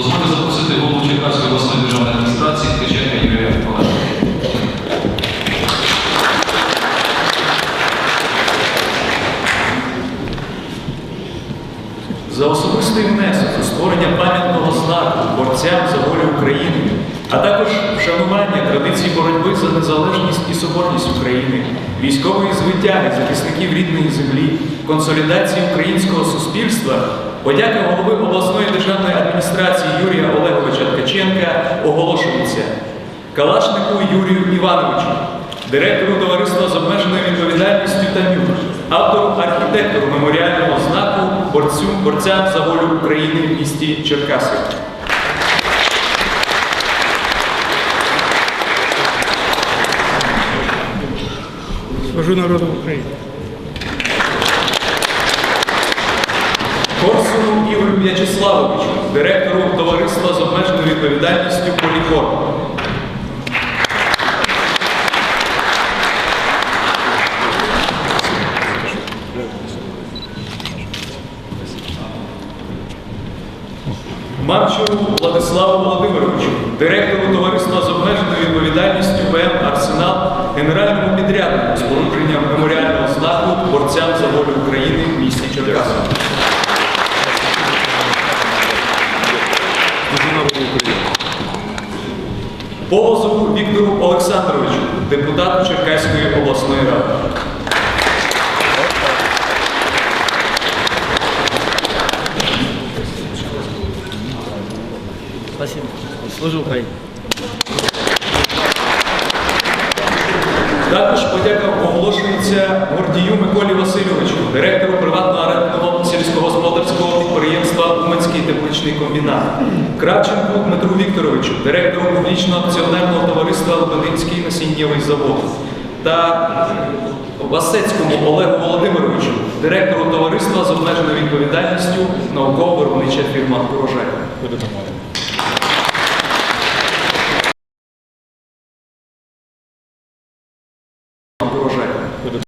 Дозвольте запросити голову Черкаської обласної державної адміністрації Ткаченка Юрія Миколаївича. За особистий внесок у створення пам'ятного знаку борцям за волю України а також вшанування традицій боротьби за незалежність і соборність України, військової звитяги захисників рідної землі, консолідації українського суспільства. Подяка голови обласної державної адміністрації Юрія Олеговича Ткаченка оголошується Калашнику Юрію Івановичу, директору товариства з обмеженою відповідальністю «Тамюр», автору архітектору меморіального знаку борцю, борцям за волю України в місті Черкаси. Служу народу України. Корсуну Ігорю В'ячеславовичу, директору товариства з обмеженою відповідальністю Полікор. Марчу Владиславу Володимировичу, директору товариства з обмеженою генеральному підряднику з порушенням меморіального знаку борцям за волю України в місті Черкаси. Полозову Віктору Олександровичу, депутату Черкаської обласної ради. Спасибо. Служу Україні. Також подяка оголошується Гордію Миколі Васильовичу, директору приватного орендного сільськогосподарського підприємства Уманський тепличний комбінат, Кравченку Дмитру Вікторовичу, директору публічного акціонерного товариства Лебединський насіннєвий завод та Васецькому Олегу Володимировичу, директору товариства з обмеженою відповідальністю науково-виробнича фірма Урожай. перед